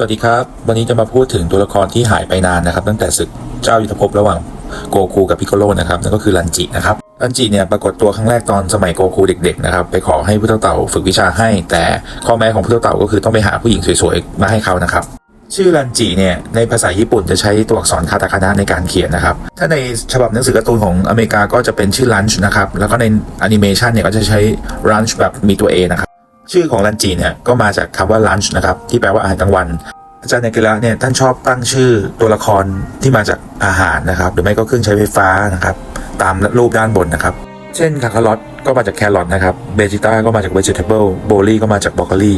สวัสดีครับ วันนี้จะมาพูดถึงตัวละครที่หายไปนานนะครับ ตั้งแต่ศึกเจ้ายุทธภพระหว่างโกคูกับพิกโกโลนะครับนั่นก็คือรันจินะครับรันจิเนี่ยปรากฏตัวครั้งแรกตอนสมัยโกคูเด็กๆนะครับไปขอให้ผู้เฒ่าเต่าฝึกวิชาให้ แต่ข้อแม้ของผู้เฒ่าเต่าก็คือต้องไปหาผู้หญิงสวยๆมาให้เขานะครับชื่อรันจิเนี่ยในภาษาญี่ปุ่นจะใช้ตัวอักษรคาตาคานะในการเขียนนะครับ ถ้าในฉบับหนังสือการ์ตูนของอเมริกาก็จะเป็นชื่อลันช์นะครับแล้วก็ในแอนิเมชันเนี่ยก็จะใช้รันช์แบบมีตัว A นะครับ ชื่อของรันจิเนี่ยก็มาจากคำว่าลันช์นะครับที่แปลว่าอาหารกลางวัน อาจารย์เนกิระเนี่ยท่านชอบตั้งชื่อตัวละครที่มาจากอาหารนะครับ หรือไม่ก็เครื่องใช้ไฟฟ้านะครับ ตามรูปด้านบนนะครับ เช่นคาคารอทก็มาจากแครอทนะครับเบจิต้าก็มาจากเวจิเทเบิลโบลี่ก็มาจากบรอกโคลี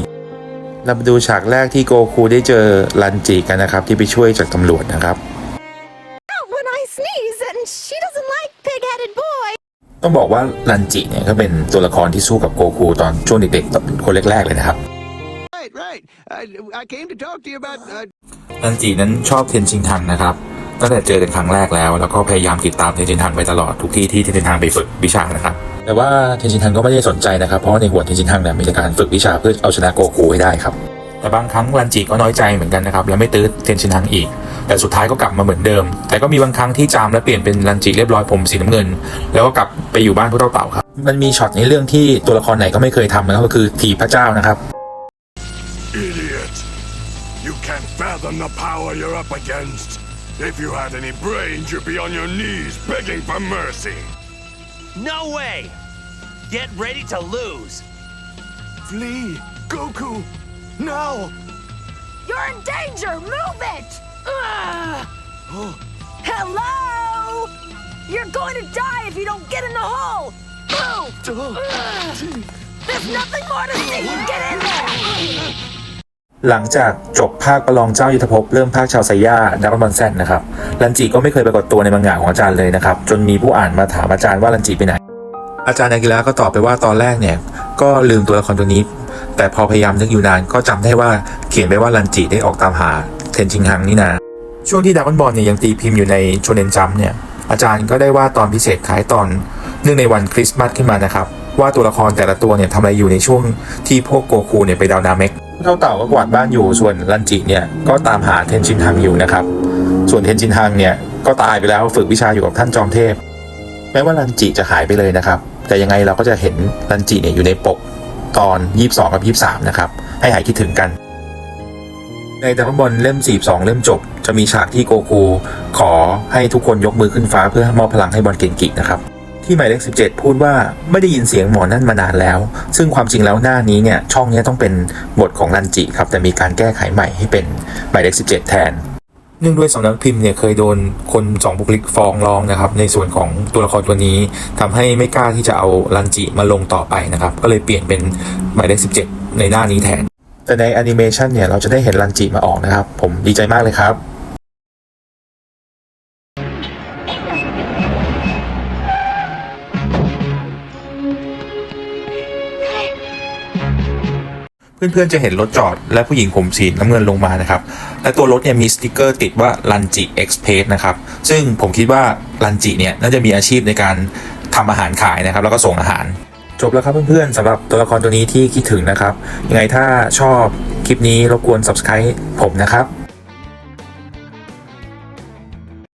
เรามาดูฉากแรกที่โกคูได้เจอรันจิกันนะครับ ที่ไปช่วยจากตำรวจนะครับ ต้องบอกว่ารันจิเนี่ยก็เป็นตัวละครที่สู้กับโกคูตอนช่วงเด็กๆตอนเป็นคนแรกๆเลยนะครับ Right, right. I, I came to talk to you about. Uh, รันจินั้นชอบเทนชินทังนะครับตั้งแต่เจอกันครั้งแรกแล้ว แล้วก็พยายามติดตามเทนชินทังไปตลอดทุกที่ที่เทนชินทังไปฝึกวิชานะครับ แต่ว่าเทนชินทังก็ไม่ได้สนใจนะครับ เพราะว่าในหัวเทนชินทังเนี่ยมีแต่การฝึกวิชาเพื่อเอาชนะโกคูให้ได้ครับ แต่บางครั้งรันจิก็น้อยใจเหมือนกันนะครับ และไม่ตื้อเทนชินทังอีก แต่สุดท้ายก็กลับมาเหมือนเดิม แต่ก็มีบางครั้งที่จามและเปลี่ยนเป็นรันจิเรียบร้อยผมสีน้ำเงิน แล้วก็กลับไปอยู่บ้านผู้เต่าเต่าครับ มันมีช็อตในเรื่องที่ตัวละครไหนก็ไม่เคยทำนะครับก็คือถีบพระเจ้านะครับ Idiot! You can't fathom the power you're up against. If you had any brains, you'd be on your knees begging for mercy. No way! Get ready to lose! Flee! Goku! Now! You're in danger. Move it. Uh. Hello! You're going to die if you don't get in the hole. Move. Uh. There's nothing more to see. Get in there. หลังจากจบภาคประลองเจ้ายุทธภพเริ่มภาคชาวไซย่าดักบอลแซนนะครับรันจิก็ไม่เคยปรากฏตัวในมังงะของอาจารย์เลยนะครับ จนมีผู้อ่านมาถามอาจารย์ว่ารันจิไปไหน อาจารย์นากิระก็ตอบไปว่าตอนแรกเนี่ย ก็ลืมตัวละครตัวนี้ แต่พอพยายามนึกอยู่นานก็จำได้ว่าเขียนไว้ว่ารันจิได้ออกตามหา นชิงฮังนี่นาช่วงที่ดักบอลเนี่ยยังตีพิมพ์อยู่ในโชเนนจัมเนี่ยอาจารย์ก็ได้ว่าตอนพิเศษขายตอนเนื่องในวันคริสต์มาสขึ้นมานะครับ ว่าตัวละครแต่ละตัวเนี่ยทำอะไรอยู่ในช่วงที่พวกโกคูเนี่ยไปดาวนาเมกเท่าเต่าก็กวาดบ้านอยู่ส่วนรันจิเนี่ยก็ตามหาเทนชินฮังอยู่นะครับ ส่วนเทนชินฮังเนี่ยก็ตายไปแล้วฝึกวิชาอยู่กับท่านจอมเทพ แม้ว่ารันจิจะหายไปเลยนะครับ แต่ยังไงเราก็จะเห็นรันจิเนี่ยอยู่ในปกตอน 22 กับ 23 นะครับ ให้หายคิดถึงกัน ในดราก้อนบอลเล่ม 42 เล่มจบ จะมีฉากที่โกคูขอให้ทุกคนยกมือขึ้นฟ้าเพื่อมอบพลังให้บอลเกนกินะครับ ที่หมายเลข 17 พูดว่าไม่ได้ยินเสียงหมอนั่นมานานแล้ว ซึ่งความจริงแล้วหน้านี้เนี่ยช่องนี้ต้องเป็นบทของรันจิครับแต่มีการแก้ไขใหม่ให้เป็นหมายเลข 17 แทนเนื่องด้วยสำนักพิมพ์เนี่ยเคยโดนคนสองบุคลิกฟ้องร้องนะครับในส่วนของตัวละครตัวนี้ทำให้ไม่กล้าที่จะเอารันจิมาลงต่อไปนะครับ ก็เลยเปลี่ยนเป็นหมายเลข17 ในหน้านี้แทน แต่ในแอนิเมชันเนี่ยเราจะได้เห็นรันจิมาออกนะครับ ผมดีใจมากเลยครับเพื่อนๆ จะเห็นรถจอดและผู้หญิงผมสีน้ำเงินลงมานะครับ และตัวรถเนี่ยมีสติกเกอร์ติดว่ารันจิเอ็กซ์เพสนะครับ ซึ่งผมคิดว่ารันจิเนี่ยน่าจะมีอาชีพในการทำอาหารขายนะครับ แล้วก็ส่งอาหาร จบแล้วครับเพื่อนๆสำหรับตัวละครตัวนี้ที่คิดถึงนะครับยังไงถ้าชอบคลิปนี้รบกวน subscribe ผมนะครับ